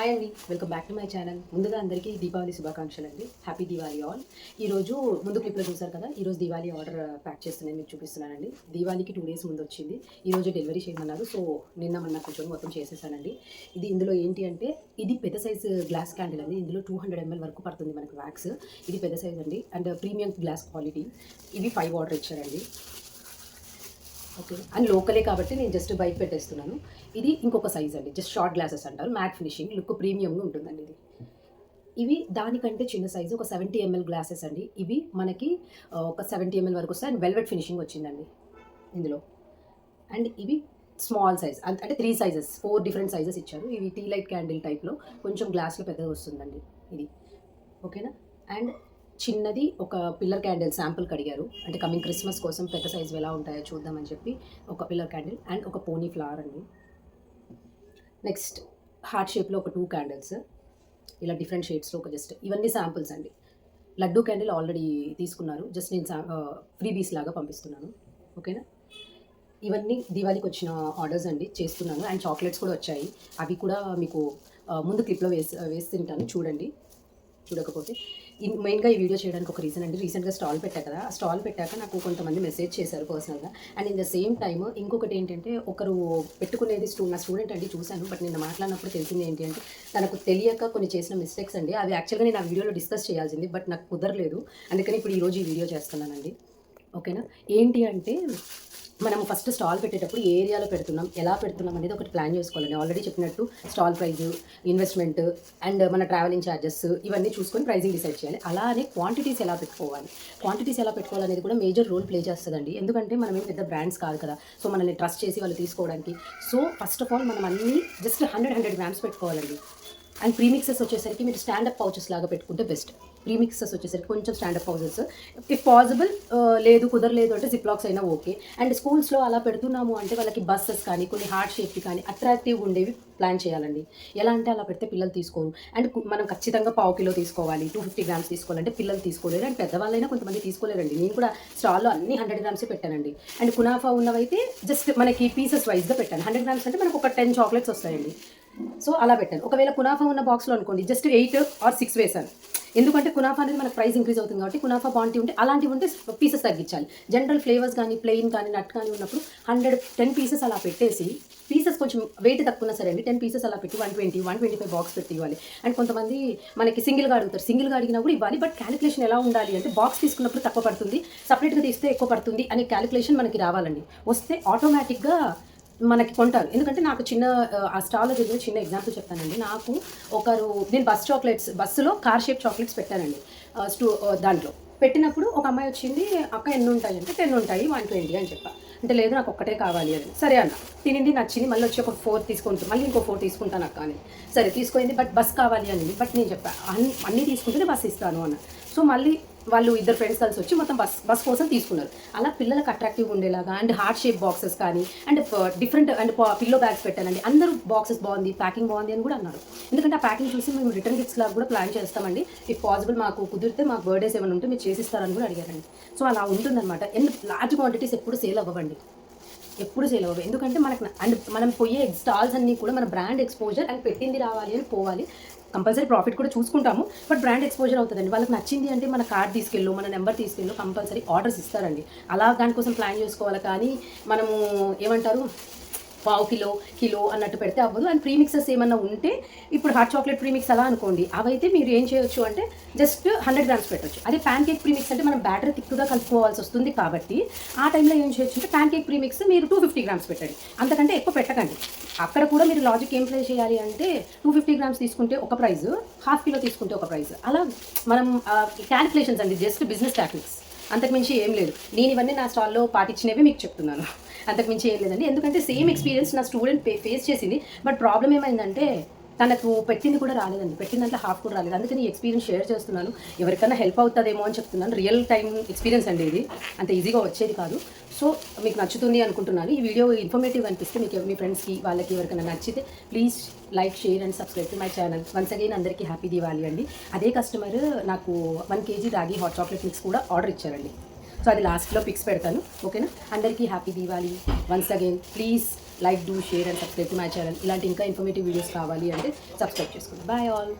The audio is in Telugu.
హాయ్ అండి welcome back to my channel ముందుగా అందరికీ దీపావళి శుభాకాంక్షలు అండి. హ్యాపీ దీవాలి ఆల్ ఈరోజు ముందు క్లిప్లో చూసారు కదా ఈరోజు దీవాలి ఆర్డర్ ప్యాక్ చేస్తున్నాను మీకు చూపిస్తున్నానండి. దీవాళికి టూ డేస్ ముందు వచ్చింది. ఈరోజు డెలివరీ చేయమన్నారు. సో నిన్న మొన్న కూర్చొని మొత్తం చేసేసానండి. ఇది ఇందులో ఏంటి అంటే ఇది పెద్ద సైజు గ్లాస్ క్యాండిల్ అండి. ఇందులో టూ హండ్రెడ్ ఎంఎల్ వరకు పడుతుంది మనకు వ్యాక్స్ ఇది పెద్ద సైజ్ అండి. అండ్ ప్రీమియం గ్లాస్ క్వాలిటీ ఇవి ఫైవ్ ఆర్డర్ ఇచ్చారండి. ఓకే అండ్ లోకలే కాబట్టి నేను జస్ట్ బయట పెట్టేస్తున్నాను. ఇది ఇంకొక సైజ్ అండి. జస్ట్ షార్ట్ గ్లాసెస్ అంటారు. మ్యాట్ ఫినిషింగ్ లుక్ ప్రీమియంగా ఉంటుందండి ఇది. ఇవి దానికంటే చిన్న సైజు ఒక సెవెంటీ ఎంఎల్ గ్లాసెస్ అండి. ఇవి మనకి ఒక సెవెంటీ ఎంఎల్ వరకు వస్తాయి. అండ్ వెల్వెట్ ఫినిషింగ్ వచ్చిందండి ఇందులో. అండ్ ఇవి స్మాల్ సైజ్ అంటే three sizes four different sizes ఇచ్చారు. ఇవి టీ లైట్ క్యాండిల్ టైప్లో కొంచెం గ్లాస్లో పెద్దగా వస్తుందండి ఇది. ఓకేనా అండ్ చిన్నది ఒక పిల్లర్ క్యాండిల్ శాంపుల్కి అడిగారు అంటే కమింగ్ క్రిస్మస్ కోసం పెద్ద సైజు ఎలా ఉంటాయో చూద్దామని చెప్పి ఒక పిల్లర్ క్యాండిల్ అండ్ ఒక పోనీ ఫ్లవర్ అండి. నెక్స్ట్ హార్ట్ షేప్లో ఒక టూ క్యాండిల్స్. ఇలా డిఫరెంట్ షేడ్స్లో ఒక జస్ట్ ఇవన్నీ శాంపుల్స్ అండి. లడ్డూ క్యాండిల్ ఆల్రెడీ తీసుకున్నారు. జస్ట్ నేను ఫ్రీ బీస్ లాగా పంపిస్తున్నాను. ఓకేనా? ఇవన్నీ దివాళీకి వచ్చిన ఆర్డర్స్ అండి. చేస్తున్నాను. అండ్ చాక్లెట్స్ కూడా వచ్చాయి. అవి కూడా మీకు ముందు క్లిప్లో వేసి వేసి తింటాను. చూడండి. చూడకపోతే. మెయిన్గా ఈ వీడియో చేయడానికి ఒక రీజన్ అండి. రీసెంట్గా స్టాల్ పెట్టా కదా ఆ స్టాల్ పెట్టాక నాకు కొంతమంది మెసేజ్ చేశారు పర్సనల్గా. And in the same time ఇంకొకటి ఏంటంటే ఒకరు పెట్టుకునేది స్టూ నా స్టూడెంట్ అండి చూశాను బట్ నిన్న మాట్లాడినప్పుడు తెలిసింది ఏంటి అంటే తనకు తెలియక కొన్ని చేసిన మిస్టేక్స్ అండి. అవి యాక్చువల్గా నేను ఆ వీడియోలో డిస్కస్ చేయాల్సింది బట్ నాకు కుదరలేదు. అందుకని ఇప్పుడు ఈరోజు ఈ వీడియో చేస్తున్నానండి. ఓకేనా? ఏంటి అంటే మనం ఫస్ట్ స్టాల్ పెట్టేటప్పుడు ఏ ఏరియాలో పెడుతున్నాం ఎలా పెడుతున్నాం అనేది ఒకటి ప్లాన్ చేసుకోవాలండి. ఆల్రెడీ చెప్పినట్టు స్టాల్ ప్రైజ్ ఇన్వెస్ట్మెంట్ అండ్ మన ట్రావెలింగ్ ఛార్జెస్ ఇవన్నీ చూసుకొని ప్రైజింగ్ డిసైడ్ చేయాలి. అలానే క్వాంటిటీస్ ఎలా పెట్టుకోవాలి? క్వాంటిటీస్ ఎలా పెట్టుకోవాలనేది కూడా మేజర్ రోల్ ప్లే చేస్తుందండి. ఎందుకంటే మనం ఏం పెద్ద బ్రాండ్స్ కాదు కదా. సో మనల్ని ట్రస్ట్ చేసి వాళ్ళు తీసుకోవడానికి. సో ఫస్ట్ ఆఫ్ ఆల్ మనం అన్ని జస్ట్ హండ్రెడ్ హండ్రెడ్ గ్రామ్స్ పెట్టుకోవాలండి. అండ్ ప్రీమిక్సెస్ వచ్చేసరికి మీరు స్టాండప్ పౌచెస్ లాగా పెట్టుకుంటే బెస్ట్ రీమిక్సెస్ వచ్చేసరికి కొంచెం స్టాండప్ హౌసెస్ ఇఫ్ పాసిబుల్ లేదు కుదరలేదు అంటే జిప్లాక్స్ అయినా ఓకే అండ్ స్కూల్స్లో అలా పెడుతున్నాము అంటే వాళ్ళకి బస్సెస్ కానీ కొన్ని హార్ట్ షేప్కి కానీ అట్రాక్టివ్గా ఉండేవి ప్లాన్ చేయాలండి. ఎలా అంటే అలా పెడితే పిల్లలు తీసుకోరు. అండ్ మనం ఖచ్చితంగా పావు కిలో తీసుకోవాలి టూ ఫిఫ్టీ గ్రామ్స్ తీసుకోవాలంటే పిల్లలు తీసుకోలేరు. అండ్ పెద్దవాళ్ళైనా కొంతమంది తీసుకోలేరండి. నేను కూడా స్టాల్లో అన్ని హండ్రెడ్ గ్రామ్సే పెట్టానండి. అండ్ కునాఫా ఉన్నవైతే జస్ట్ మనకి పీసెస్ వైజ్గా పెట్టాను. హండ్రెడ్ గ్రామ్స్ అంటే మనకు ఒక టెన్ చాక్లెట్స్ వస్తాయండి. సో అలా పెట్టాను. ఒకవేళ కునాఫా ఉన్న బాక్స్లో అనుకోండి జస్ట్ ఎయిట్ ఆర్ సిక్స్ వేసాను. ఎందుకంటే కునాఫా అనేది మనకు ప్రైస్ ఇంక్రీజ్ అవుతుంది కాబట్టి కునాఫా బాంటి ఉంటే అలాంటివి ఉంటే పీసెస్ తగ్గించాలి. జనరల్ ఫ్లేవర్స్ కానీ ప్లెయిన్ కానీ నట్ కానీ ఉన్నప్పుడు హండ్రెడ్ టెన్ పీసెస్ అలా పెట్టేసి పీసెస్ కొంచెం వెయిట్ తక్కువ ఉన్నా సరే అండి టెన్ పీసెస్ అలా పెట్టి one twenty one twenty five box పెట్టి ఇవ్వాలి. అండ్ కొంతమంది మనకి సింగిల్గా అడుగుతారు. సింగిల్గా అడిగినా కూడా ఇవ్వాలి. బట్ క్యాలిక్యులేషన్ ఎలా ఉండాలి అంటే బాక్స్ తీసుకున్నప్పుడు తక్కువ పడుతుంది. సపరేట్గా తీస్తే ఎక్కువ పడుతుంది అనే క్యాలిక్యులేషన్ మనకి రావాలండి. వస్తే ఆటోమేటిక్గా మనకి కొంటారు. ఎందుకంటే నాకు చిన్న ఆ, స్టాల్లో చిన్న ఎగ్జాంపుల్ చెప్తానండి. నాకు ఒకరు నేను బస్ చాక్లెట్స్ బస్సులో కార్ షేప్ చాక్లెట్స్ పెట్టానండి. స్టూ దాంట్లో. పెట్టినప్పుడు ఒక అమ్మాయి వచ్చింది అక్క ఎన్ని ఉంటాయి అంటే టెన్ ఉంటాయి వన్ ట్వంటీ అని చెప్పా. అంటే లేదు నాకు ఒక్కటే కావాలి అని. సరే అన్న. తినింది నచ్చింది మళ్ళీ వచ్చి ఒక ఫోర్ తీసుకుంటాను మళ్ళీ ఇంకో ఫోర్ తీసుకుంటాను అక్క అని. సరే తీసుకుంది బట్ బస్ కావాలి అని. బట్ నేను చెప్పా అన్ని అన్నీ తీసుకుంటేనే బస్ ఇస్తాను అన్న. సో మళ్ళీ వాళ్ళు ఇద్దరు ఫ్రెండ్స్ కలిసి వచ్చి మొత్తం బస్ బస్ కోసం తీసుకున్నారు. అలా పిల్లలకు అట్రాక్టివ్ ఉండేలాగా అండ్ హార్ట్ షేప్ బాక్సెస్ కానీ and different and pillow bags పెట్టానండి అందరూ బాక్సెస్ బాగుంది ప్యాకింగ్ బాగుంది అని కూడా అన్నారు. ఎందుకంటే ఆ ప్యాకింగ్ చూసి మేము రిటర్న్ గిఫ్ట్స్ లాగా కూడా ప్లాన్ చేస్తామండి. ఇఫ్ పాసిబుల్ మాకు కుదిరితే మాకు బర్త్డేస్ ఏమైనా ఉంటే మీరు చేసిస్తారని కూడా అడిగారండి. సో అలా ఉంటుందన్నమాట. ఎన్ని లార్జ్ క్వాంటిటీస్ ఎప్పుడు సేల్ అవ్వండి ఎప్పుడు సేల్ అవ్వవు. ఎందుకంటే మనకు అండ్ మనం పోయే స్టాల్స్ అన్నీ కూడా మన బ్రాండ్ ఎక్స్పోజర్ అండ్ పెట్టింది రావాలి అని పోవాలి. కంపల్సరీ ప్రాఫిట్ కూడా చూసుకుంటాము. బట్ బ్రాండ్ ఎక్స్పోజర్ అవుతుందండి. వాళ్ళకి నచ్చింది అంటే మన కార్డ్ తీసుకెళ్ళు మన నెంబర్ తీసుకెళ్ళు కంపల్సరీ ఆర్డర్స్ ఇస్తారండి. అలా దానికోసం ప్లాన్ చేసుకోవాలి కానీ మనము ఏమంటారు? పావు కిలో కిలో అన్నట్టు పెడితే అవ్వదు. అండ్ ప్రీమిక్సెస్ ఏమన్నా ఉంటే ఇప్పుడు హాట్ చాక్లెట్ ప్రీమిక్స్ అలా అనుకోండి అవైతే మీరు ఏం చేయొచ్చు అంటే జస్ట్ హండ్రెడ్ గ్రామ్స్ పెట్టచ్చు. అదే ప్యాన్ కేక్ ప్రీమిక్స్ అంటే మనం బ్యాటర్ తిక్కుగా కలుపుకోవాల్సి వస్తుంది కాబట్టి ఆ టైంలో ఏం చేయొచ్చు అంటే ప్యాన్ కేక్ ప్రీమిక్స్ మీరు టూ ఫిఫ్టీ గ్రామ్స్ పెట్టండి. అంతకంటే ఎక్కువ పెట్టకండి. అక్కడ కూడా మీరు లాజిక్ ఏం ప్లే చేయాలి అంటే టూ ఫిఫ్టీ గ్రామ్స్ తీసుకుంటే ఒక ప్రైస్ హాఫ్ కిలో తీసుకుంటే ఒక ప్రైస్ అలా మనం క్యాలిక్యులేషన్స్ అండి జస్ట్ బిజినెస్ టాక్టిక్స్ అంతకుమించి ఏం లేదు. నేను ఇవన్నీ నా స్టాల్లో పాటించినవి మీకు చెప్తున్నాను. అంతకుమించి ఏం లేదండి. ఎందుకంటే సేమ్ ఎక్స్పీరియన్స్ నా స్టూడెంట్ ఫేస్ చేసింది. బట్ ప్రాబ్లం ఏమైందంటే తనకు పెట్టింది కూడా రాలేదండి. పెట్టిన దాంట్లో హాఫ్ కూడా రాలేదు. అందుకని ఎక్స్పీరియన్స్ షేర్ చేస్తున్నాను. ఎవరికైనా హెల్ప్ అవుతుందేమో అని చెప్తున్నాను. రియల్ టైం ఎక్స్పీరియన్స్ అండి ఇది. అంత ఈజీగా వచ్చేది కాదు. సో మీకు నచ్చుతుంది అనుకుంటున్నాను. ఈ వీడియో ఇన్ఫర్మేటివ్ అనిపిస్తే మీకు మీ ఫ్రెండ్స్కి వాళ్ళకి ఎవరికైనా నచ్చితే please like share and subscribe to my channel once again అందరికీ హ్యాపీ దివాలి అండి. అదే కస్టమర్ నాకు one KG ragi hot chocolate mix కూడా ఆర్డర్ ఇచ్చారండి. సో అది లాస్ట్లో పిక్స్ పెడతాను. ఓకేనా అందరికీ happy Diwali once again please like do share and subscribe to my channel. ఇలాంటి ఇంకా ఇన్ఫర్మేటివ్ వీడియోస్ కావాలి అంటే సబ్స్క్రైబ్ చేసుకోండి. Bye all